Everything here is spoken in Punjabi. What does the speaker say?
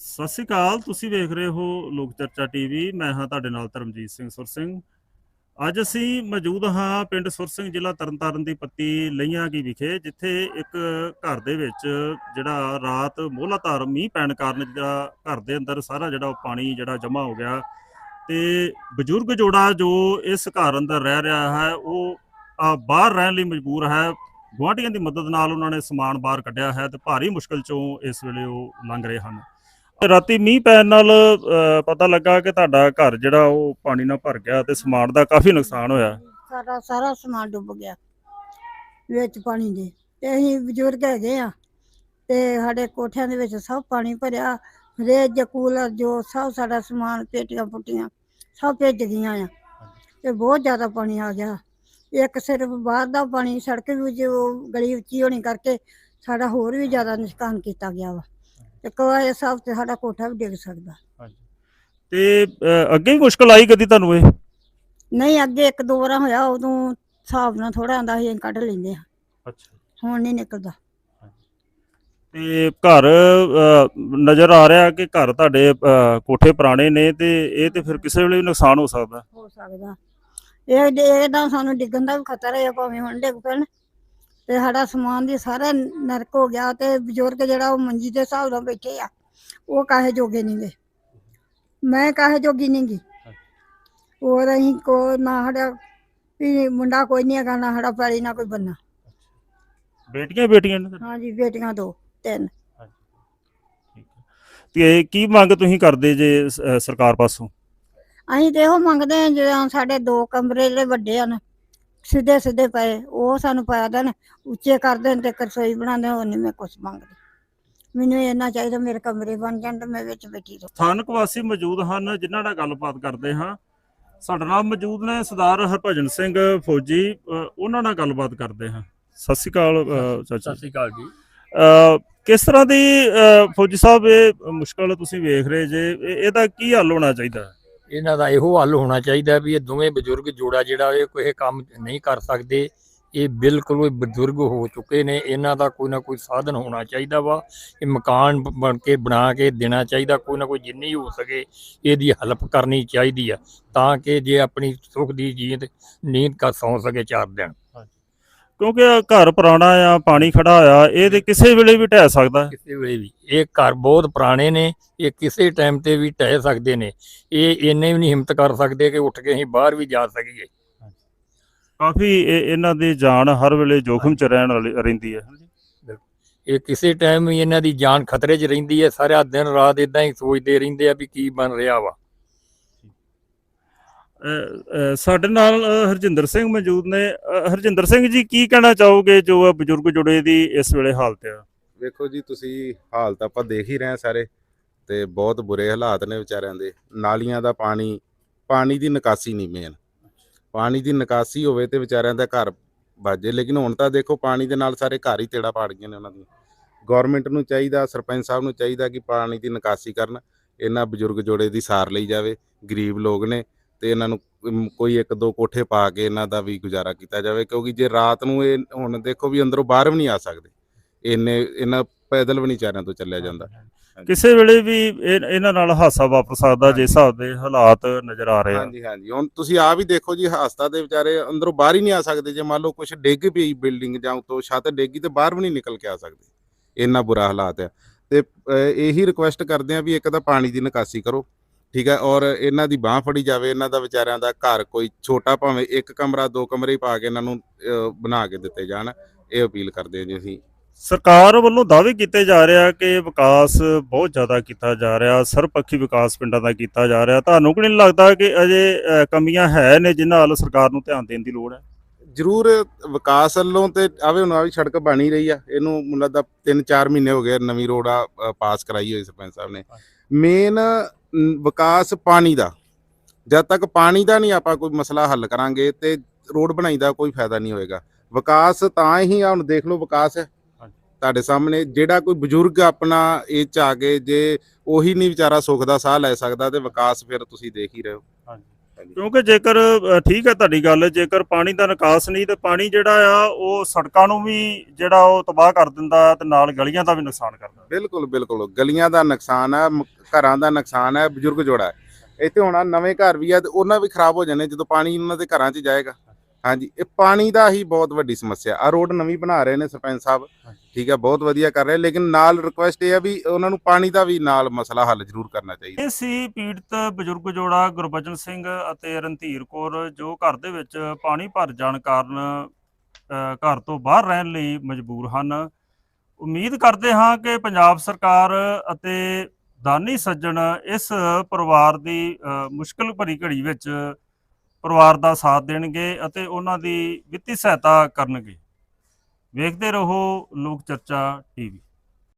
ਸਤਿ ਸ਼੍ਰੀ ਅਕਾਲ, ਤੁਸੀਂ ਵੇਖ ਰਹੇ ਹੋ ਲੋਕ ਚਰਚਾ ਟੀਵੀ, ਮੈਂ ਹਾਂ ਤੁਹਾਡੇ ਨਾਲ ਧਰਮਜੀਤ ਸਿੰਘ ਸੁਰ ਸਿੰਘ। ਅੱਜ ਅਸੀਂ ਮੌਜੂਦ ਹਾਂ ਪਿੰਡ ਸੁਰ ਸਿੰਘ ਜ਼ਿਲ੍ਹਾ ਤਰਨਤਾਰਨ ਦੀ ਪੱਤੀ ਲਈਆਂ ਕੀ ਵਿਖੇ, ਜਿੱਥੇ ਇੱਕ ਘਰ ਦੇ ਵਿੱਚ ਜਿਹੜਾ ਰਾਤ ਮੋਹਲਾਧਾਰ ਮੀਂਹ ਪੈਣ ਕਾਰਨ ਜਿਹੜਾ ਘਰ ਦੇ ਅੰਦਰ ਸਾਰਾ ਜਿਹੜਾ ਉਹ ਪਾਣੀ ਜਿਹੜਾ ਜਮ੍ਹਾਂ ਹੋ ਗਿਆ। ਤੇ ਬਜ਼ੁਰਗ ਜੋੜਾ ਜੋ ਇਸ ਘਰ ਅੰਦਰ ਰਹਿ ਰਿਹਾ ਹੈ, ਉਹ ਬਾਹਰ ਰਹਿਣ ਲਈ ਮਜਬੂਰ ਹੈ। ਗੁਆਂਢੀਆਂ ਦੀ ਮਦਦ ਨਾਲ ਉਹਨਾਂ ਨੇ ਸਮਾਨ ਬਾਹਰ ਕੱਢਿਆ ਹੈ ਤੇ ਭਾਰੀ ਮੁਸ਼ਕਲ ਚੋਂ ਇਸ ਵੇਲੇ ਉਹ ਲੰਘ ਰਹੇ ਹਨ। ਰਾਤੀ ਮੀਂਹ ਪੈਣ ਨਾਲ ਅ, ਪਤਾ ਲੱਗਾ ਕਿ ਤੁਹਾਡਾ ਘਰ ਜਿਹੜਾ ਉਹ ਪਾਣੀ ਨਾਲ ਭਰ ਗਿਆ ਤੇ ਸਮਾਨ ਦਾ ਕਾਫੀ ਨੁਕਸਾਨ ਹੋਇਆ। ਸਾਡਾ ਸਾਰਾ ਸਮਾਨ ਡੁੱਬ ਗਿਆ ਵਿੱਚ ਪਾਣੀ ਦੇ। ਤੇ ਅਸੀਂ ਬਜ਼ੁਰਗ ਹੈਗੇ ਆ ਤੇ ਸਾਡੇ ਕੋਠਿਆਂ ਦੇ ਵਿੱਚ ਸਭ ਪਾਣੀ ਭਰਿਆ ਫਰਿੱਜ ਕੂਲਰ ਜੋ ਸਭ ਸਾਡਾ ਸਮਾਨ ਪੇਟੀਆਂ ਪੁੱਟੀਆਂ ਸਭ ਭਿੱਜ ਗਈਆਂ ਆ। ਤੇ ਬਹੁਤ ਜ਼ਿਆਦਾ ਪਾਣੀ ਆ ਗਿਆ। ਇੱਕ ਸਿਰਫ ਬਾਹਰ ਦਾ ਪਾਣੀ ਸੜਕ ਵੀ ਜੋ ਗਲੀ ਉੱਚੀ ਹੋਣੀ ਕਰਕੇ ਸਾਡਾ ਹੋਰ ਵੀ ਜ਼ਿਆਦਾ ਨੁਕਸਾਨ ਕੀਤਾ ਗਿਆ ਵਾ। ਤੇ ਕਵਾਏ ਸਭ ਤੇ ਸਾਡਾ ਕੋਠਾ ਵੀ ਡਿੱਗ ਸਕਦਾ। ਤੇ ਅੱਗੇ ਵੀ ਮੁਸ਼ਕਲ ਆਈ ਕਦੀ ਤੁਹਾਨੂੰ ਇਹ? ਨਹੀਂ ਅੱਗੇ ਇੱਕ ਦੋ ਵਾਰ ਹੋਇਆ ਉਦੋਂ ਹਿਸਾਬ ਨਾਲ ਥੋੜਾ ਆਂਦਾ ਸੀ ਅਸੀਂ ਕੱਢ ਲੈਂਦੇ ਆ ਅੱਛਾ। ਹੁਣ ਨਹੀਂ ਨਿਕਲਦਾ। ਤੇ ਘਰ ਨਜ਼ਰ ਆ ਰਿਹਾ ਕਿ ਘਰ ਤੁਹਾਡੇ ਕੋਠੇ ਪੁਰਾਣੇ ਨੇ ਤੇ ਇਹ ਤੇ ਫਿਰ ਕਿਸੇ ਵੇਲੇ ਵੀ ਨੁਕਸਾਨ ਹੋ ਸਕਦਾ। ਹੋ ਸਕਦਾ। ਇਹ ਇਹਦਾ ਸਾਨੂੰ ਡਿੱਗਣ ਦਾ ਵੀ ਖਤਰਾ ਹੈ ਭਾਵੇਂ ਹੁਣ ਡਿੱਗ ਪੈਣ। ਤੇ ਸਾਡਾ ਸਮਾਨ ਦੀ ਸਾਰਾ ਨਰਕ ਹੋ ਗਿਆ ਤੇ ਬਜ਼ੁਰਗ ਜਿਹੜਾ ਉਹ ਮੰਜੀ ਦੇ ਹਿਸਾਬ ਨਾਲ ਬੈਠੇ ਆ ਉਹ ਕਾਹੇ ਜੋਗੇ ਨਹੀਂ ਗੇ। ਮੈਂ ਕਾਹੇ ਜੋਗੀ ਨਹੀਂ ਗੀ। ਹੋਰ ਅਸੀਂ ਕੋ ਨਾ ਸਾਡਾ ਵੀ ਮੁੰਡਾ ਕੋਈ ਨਹੀਂ ਹੈਗਾ ਨਾ ਸਾਡਾ ਪੈਲੀ ਨਾ ਕੋਈ ਬੰਨਾ। ਬੇਟੀਆਂ ਬੇਟੀਆਂ ਨੇ ਹਾਂਜੀ ਬੇਟੀਆਂ ਦੋ ਤਿੰਨ। ਤੇ ਕੀ ਮੰਗ ਤੁਸੀਂ ਕਰਦੇ ਜੇ ਸ- ਸਰਕਾਰ ਪਾਸੋਂ? ਅਸੀਂ ਤੇ ਇਹੋ ਮੰਗਦੇ ਜਿਹੜਾ ਸਾਡੇ ਦੋ ਕਮਰੇ ਜਿਹੜੇ ਵੱਡੇ ਹਨ ਸਿੱਧੇ ਸਿੱਧੇ ਪਏ ਉਹ ਸਾਨੂੰ ਪਾ ਦੇਣ ਉੱਚੇ ਕਰ ਦੇਣ ਤੇ ਰਸੋਈ ਬਣਾ ਦੇਣ ਉਹ ਨਹੀਂ ਮੈਂ ਕੁਝ ਮੰਗਦੀ। ਮੈਨੂੰ ਇੰਨਾ ਚਾਹੀਦਾ ਮੇਰੇ ਕਮਰੇ ਬਣ ਜਾਣ ਤੇ ਮੈਂ ਵਿੱਚ ਬੈਠੀ ਰਹਾਂ। ਸਥਾਨਕ ਵਾਸੀ ਮੌਜੂਦ ਹਨ ਜਿਨ੍ਹਾਂ ਨਾਲ ਗੱਲਬਾਤ ਕਰਦੇ ਹਾਂ। ਸਾਡੇ ਨਾਲ ਮੌਜੂਦ ਨੇ ਸਰਦਾਰ ਹਰਭਜਨ ਸਿੰਘ ਫੌਜੀ ਅ, ਉਹਨਾਂ ਨਾਲ ਗੱਲਬਾਤ ਕਰਦੇ ਹਾਂ। ਸਤਿ ਸ਼੍ਰੀ ਅਕਾਲ ਅ, ਚਾਚਾ ਸਤਿ ਸ਼੍ਰੀ ਅਕਾਲ ਜੀ। ਅ, ਕਿਸ ਤਰ੍ਹਾਂ ਦੀ ਅ, ਫੌਜੀ ਸਾਹਿਬ ਇਹ ਮੁਸ਼ਕਲ ਤੁਸੀਂ ਵੇਖ ਰਹੇ ਜੇ ਇਹ- ਇਹਦਾ ਕੀ ਹੱਲ ਹੋਣਾ ਚਾਹੀਦਾ? ਇਹਨਾਂ ਦਾ ਇਹੋ ਹੱਲ ਹੋਣਾ ਚਾਹੀਦਾ ਵੀ ਇਹ ਦੋਵੇਂ ਬਜ਼ੁਰਗ ਜੋੜਾ ਜਿਹੜਾ ਇਹ ਕੋਈ ਕੰਮ ਨਹੀਂ ਕਰ ਸਕਦੇ, ਇਹ ਬਿਲਕੁਲ ਬਜ਼ੁਰਗ ਹੋ ਚੁੱਕੇ ਨੇ, ਇਹਨਾਂ ਦਾ ਕੋਈ ਨਾ ਕੋਈ ਸਾਧਨ ਹੋਣਾ ਚਾਹੀਦਾ ਵਾ, ਇਹ ਮਕਾਨ ਬਣ ਕੇ ਬਣਾ ਕੇ ਦੇਣਾ ਚਾਹੀਦਾ, ਕੋਈ ਨਾ ਕੋਈ ਜਿੰਨੀ ਹੋ ਸਕੇ ਇਹਦੀ ਹੈਲਪ ਕਰਨੀ ਚਾਹੀਦੀ ਆ, ਤਾਂ ਕਿ ਜੇ ਆਪਣੀ ਸੁੱਖ ਦੀ ਜੀਂਦ ਨੀਂਦ ਕਰ ਸੌਂ ਸਕੇ ਚਾਰ ਦਿਨ। ਕਿਉਂਕਿ ਇਹ ਘਰ ਪੁਰਾਣਾ ਆ ਪਾਣੀ ਖੜਾ ਆ ਇਹ ਤੇ ਕਿਸੇ ਵੇਲੇ ਵੀ ਢਹਿ ਸਕਦਾ। ਹੈ। ਕਿਸੇ ਵੇਲੇ ਵੀ। ਇਹ ਘਰ ਬਹੁਤ ਪੁਰਾਣੇ ਨੇ ਇਹ ਕਿਸੇ ਟਾਈਮ ਤੇ ਵੀ ਢਹਿ ਸਕਦੇ ਨੇ। ਇਹ ਇੰਨੇ ਵੀ ਨਹੀਂ ਹਿੰਮਤ ਕਰ ਸਕਦੇ ਕਿ ਉੱਠ ਕੇ ਅਸੀਂ ਬਾਹਰ ਵੀ ਜਾ ਸਕੀਏ। ਕਾਫੀ ਇਹ- ਇਹਨਾਂ ਦੀ ਜਾਨ ਹਰ ਵੇਲੇ ਜੋਖਮ ਚ ਰਹਿਣ ਵਾਲੀ ਰਹਿੰਦੀ ਹੈ। ਇਹ ਕਿਸੇ ਟਾਈਮ ਵੀ ਇਹਨਾਂ ਦੀ ਜਾਨ ਖਤਰੇ 'ਚ ਰਹਿੰਦੀ ਹੈ ਸਾਰਾ ਦਿਨ ਰਾਤ ਇਦਾਂ ਹੀ ਸੋਚਦੇ ਰਹਿੰਦੇ ਆ ਵੀ ਕੀ ਬਣ ਰਿਹਾ ਵਾ। ਸਾਡੇ ਨਾਲ ਹਰਜਿੰਦਰ ਸਿੰਘ ਮੌਜੂਦ ਨੇ। ਹਰਜਿੰਦਰ ਸਿੰਘ ਜੀ, ਕੀ ਕਹਿਣਾ ਚਾਹੋਗੇ ਜੋ ਇਹ ਬਜ਼ੁਰਗ ਜੁੜੇ ਦੀ ਇਸ ਵੇਲੇ ਹਾਲਤ ਆ? ਵੇਖੋ ਜੀ, ਤੁਸੀਂ ਹਾਲਤ ਆਪਾਂ ਦੇਖ ਹੀ ਰਹੇ ਹਾਂ ਸਾਰੇ ਤੇ ਬਹੁਤ ਬੁਰੇ ਹਾਲਾਤ ਨੇ ਵਿਚਾਰਿਆਂ ਦੇ। ਨਾਲੀਆਂ ਦਾ ਪਾਣੀ ਪਾਣੀ ਦੀ ਨਿਕਾਸੀ ਨਹੀਂ ਮੇਨ ਪਾਣੀ ਦੀ ਨਿਕਾਸੀ ਹੋਵੇ ਤੇ ਵਿਚਾਰਿਆਂ ਦਾ ਘਰ ਬਾਜੇ ਲੇਕਿਨ ਹੁਣ ਤਾਂ ਦੇਖੋ, ਪਾਣੀ ਦੇ ਨਾਲ ਸਾਰੇ ਘਰ ਹੀ ਤੇੜਾ ਪਾੜ ਗਏ ਨੇ ਉਹਨਾਂ ਦੀ ਗਵਰਨਮੈਂਟ ਨੂੰ ਚਾਹੀਦਾ, ਸਰਪੰਚ ਸਾਹਿਬ ਨੂੰ ਚਾਹੀਦਾ ਕਿ ਪਾਣੀ ਦੀ ਨਿਕਾਸੀ ਕਰਨ। ਇਹਨਾਂ ਬਜ਼ੁਰਗ ਜੋੜੇ ਦੀ ਸਾਰ ਲਈ ਜਾਵੇ। ਗਰੀਬ ਲੋਕ ਨੇ। ਤੇ ਇਹਨਾਂ ਨੂੰ ਅਮ, ਕੋਈ ਇੱਕ ਦੋ ਕੋਠੇ ਪਾ ਕੇ ਇਹਨਾਂ ਦਾ ਵੀ ਗੁਜ਼ਾਰਾ ਕੀਤਾ ਜਾਵੇ ਕਿਉਂਕਿ ਜੇ ਰਾਤ ਨੂੰ ਇਹ ਹੁਣ ਦੇਖੋ ਵੀ ਅੰਦਰੋਂ ਬਾਹਰ ਵੀ ਨਹੀਂ ਆ ਸਕਦੇ ਇੰਨੇ ਇਹਨਾਂ ਪੈਦਲ ਵੀ ਨਹੀਂ ਚਾਰਿਆਂ ਤੋਂ ਚੱਲਿਆ ਜਾਂਦਾ। ਕਿਸੇ ਵੇਲੇ ਵੀ ਇਹ- ਇਹਨਾਂ ਨਾਲ ਹਾਸਾ ਵਾਪਰ ਸਕਦਾ ਜੇ ਹਿਸਾਬ ਦੇ ਹਾਲਾਤ ਨਜ਼ਰ ਆ ਰਹੇ ਆ। ਹਾਂਜੀ ਹਾਂਜੀ। ਹੁਣ ਤੁਸੀਂ ਆ ਵੀ ਦੇਖੋ ਜੀ ਹਸਤਾ ਦੇ ਵਿਚਾਰੇ ਅੰਦਰੋਂ ਬਾਹਰ ਹੀ ਨਹੀਂ ਆ ਸਕਦੇ ਜੇ ਮੰਨ ਲਓ ਕੁਝ ਡਿੱਗ ਪਈ ਬਿਲਡਿੰਗ ਜਾਂ ਉਤੋਂ ਛੱਤ ਡਿੱਗੀ ਤੇ ਬਾਹਰ ਵੀ ਨਹੀਂ ਨਿਕਲ ਕੇ ਆ ਸਕਦੇ ਇੰਨਾ ਬੁਰਾ ਹਾਲਾਤ ਆ। ਤੇ ਅਹ, ਇਹੀ ਰਿਕੁਐਸਟ ਕਰਦੇ ਆ ਵੀ ਇੱਕ ਤਾਂ ਪਾਣੀ ਦੀ ਨਿਕਾਸੀ ਕਰੋ ਠੀਕ ਹੈ ਔਰ ਇਹਨਾਂ ਦੀ ਬਾਹ ਫੜੀ ਜਾਵੇ ਇਹਨਾਂ ਦਾ ਵਿਚਾਰਿਆਂ ਦਾ ਘਰ ਕੋਈ ਛੋਟਾ ਭਾਵੇਂ ਇੱਕ ਕਮਰਾ ਦੋ ਕਮਰੇ ਹੀ ਪਾ ਕੇ ਇਹਨਾਂ ਨੂੰ ਅਹ, ਬਣਾ ਕੇ ਦਿੱਤੇ ਜਾਣ ਇਹ ਅਪੀਲ ਕਰਦੇ ਆ ਜੀ ਅਸੀਂ। ਸਰਕਾਰ ਵੱਲੋਂ ਦਾਅਵੇ ਕੀਤੇ ਜਾ ਰਿਹਾ ਕਿ ਵਿਕਾਸ ਬਹੁਤ ਜ਼ਿਆਦਾ ਕੀਤਾ ਜਾ ਰਿਹਾ ਸਰਪੱਖੀ ਵਿਕਾਸ ਪਿੰਡਾਂ ਦਾ ਕੀਤਾ ਜਾ ਰਿਹਾ। ਤੁਹਾਨੂੰ ਕਿ ਨਹੀਂ ਲੱਗਦਾ ਕਿ ਅਜੇ ਅ, ਕਮੀਆਂ ਹੈ ਨੇ ਜਿਨ੍ਹਾਂ ਵੱਲ ਸਰਕਾਰ ਨੂੰ ਧਿਆਨ ਦੇਣ ਦੀ ਲੋੜ ਹੈ? ਜ਼ਰੂਰ ਵਿਕਾਸ ਵੱਲੋਂ ਤੇ ਆਵੇ ਹੁਣ ਆ ਵੀ ਸੜਕ ਬਣੀ ਰਹੀ ਆ। ਇਹਨੂੰ ਮੈਨੂੰ ਲੱਗਦਾ 3-4 ਮਹੀਨੇ ਹੋ ਗਏ ਨਵੀਂ ਰੋਡ ਆ ਅ, ਪਾਸ ਕਰਾਈ ਹੋਈ ਸਰਪੰਚ ਸਾਹਿਬ ਨੇ। ਮੇਨ ਵਿਕਾਸ ਪਾਣੀ ਦਾ। ਜਦ ਤੱਕ ਪਾਣੀ ਦਾ ਨਹੀਂ ਆਪਾਂ ਕੋਈ ਮਸਲਾ ਹੱਲ ਕਰਾਂਗੇ ਤੇ ਰੋਡ ਬਣਾਈ ਦਾ ਕੋਈ ਫਾਇਦਾ ਨਹੀਂ ਹੋਏਗਾ। ਵਿਕਾਸ ਤਾਂ ਹੀ ਆ ਹੁਣ ਦੇਖ ਲਓ ਵਿਕਾਸ ਹੈ। ਤੁਹਾਡੇ ਸਾਹਮਣੇ ਜਿਹੜਾ ਕੋਈ ਬਜ਼ੁਰਗ ਆਪਣਾ ਇਹ ਚ ਆ ਕੇ ਜੇ ਉਹੀ ਨਹੀਂ ਵਿਚਾਰਾ ਸੁੱਖ ਦਾ ਸਾਹ ਲੈ ਸਕਦਾ ਤੇ ਵਿਕਾਸ ਫਿਰ ਤੁਸੀਂ ਦੇਖ ਹੀ ਰਹੇ ਹੋ। ਕਿਉਂਕਿ ਜੇਕਰ ਅ, ਠੀਕ ਹੈ ਤੁਹਾਡੀ ਗੱਲ ਜੇਕਰ ਪਾਣੀ ਦਾ ਨਿਕਾਸ ਨਹੀਂ ਤੇ ਪਾਣੀ ਜਿਹੜਾ ਆ ਉਹ ਸੜਕਾਂ ਨੂੰ ਵੀ ਜਿਹੜਾ ਉਹ ਤਬਾਹ ਕਰ ਦਿੰਦਾ ਤੇ ਨਾਲ ਗਲੀਆਂ ਦਾ ਵੀ ਨੁਕਸਾਨ ਕਰਦਾ ਬਿਲਕੁਲ ਬਿਲਕੁਲ। ਗਲੀਆਂ ਦਾ ਨੁਕਸਾਨ ਹੈ ਮ- ਘਰਾਂ ਦਾ ਨੁਕਸਾਨ ਹੈ ਬਜ਼ੁਰਗ ਜੋੜਾ। ਹੈ। ਇੱਥੇ ਹੁਣ ਆਹ ਨਵੇਂ ਘਰ ਵੀ ਆ ਤੇ ਉਹਨਾਂ ਵੀ ਖਰਾਬ ਹੋ ਜਾਣੇ ਜਦੋਂ ਪਾਣੀ ਉਹਨਾਂ ਦੇ ਘਰਾਂ 'ਚ ਜਾਏਗਾ। ਹਾਂਜੀ ਇਹ ਪਾਣੀ ਦਾ ਹੀ ਬਹੁਤ ਵੱਡੀ ਸਮੱਸਿਆ। ਆ ਰੋਡ ਨਵੀਂ ਬਣਾ ਰਹੇ ਨੇ ਸਰਪੰਚ ਸਾਹਿਬ। ਠੀਕ ਹੈ ਬਹੁਤ ਵਧੀਆ ਕਰ ਰਹੇ ਲੇਕਿਨ ਨਾਲ ਰਿਕੁਐਸਟ ਇਹ ਆ ਵੀ ਉਹਨਾਂ ਨੂੰ ਪਾਣੀ ਦਾ ਵੀ ਨਾਲ ਮਸਲਾ ਹੱਲ ਜ਼ਰੂਰ ਕਰਨਾ ਚਾਹੀਦਾ। ਇਹ ਸੀ ਪੀੜਤ ਬਜ਼ੁਰਗ ਜੋੜਾ ਗੁਰਬਚਨ ਸਿੰਘ ਅਤੇ ਰਣਧੀਰ ਕੌਰ ਜੋ ਘਰ ਦੇ ਵਿੱਚ ਪਾਣੀ ਭਰ ਜਾਣ ਕਾਰਨ ਘਰ ਤੋਂ ਬਾਹਰ ਰਹਿਣ ਲਈ ਮਜਬੂਰ ਹਨ। ਉਮੀਦ ਕਰਦੇ ਹਾਂ ਕਿ ਪੰਜਾਬ ਸਰਕਾਰ ਅਤੇ ਦਾਨੀ ਸੱਜਣ ਇਸ ਪਰਿਵਾਰ ਦੀ ਮੁਸ਼ਕਲ ਭਰੀ ਘੜੀ ਵਿੱਚ ਪਰਿਵਾਰ ਦਾ ਸਾਥ ਦੇਣਗੇ ਅਤੇ ਉਹਨਾਂ ਦੀ ਵਿੱਤੀ ਸਹਾਇਤਾ ਕਰਨਗੇ। ਵੇਖਦੇ ਰਹੋ ਲੋਕ ਚਰਚਾ ਟੀਵੀ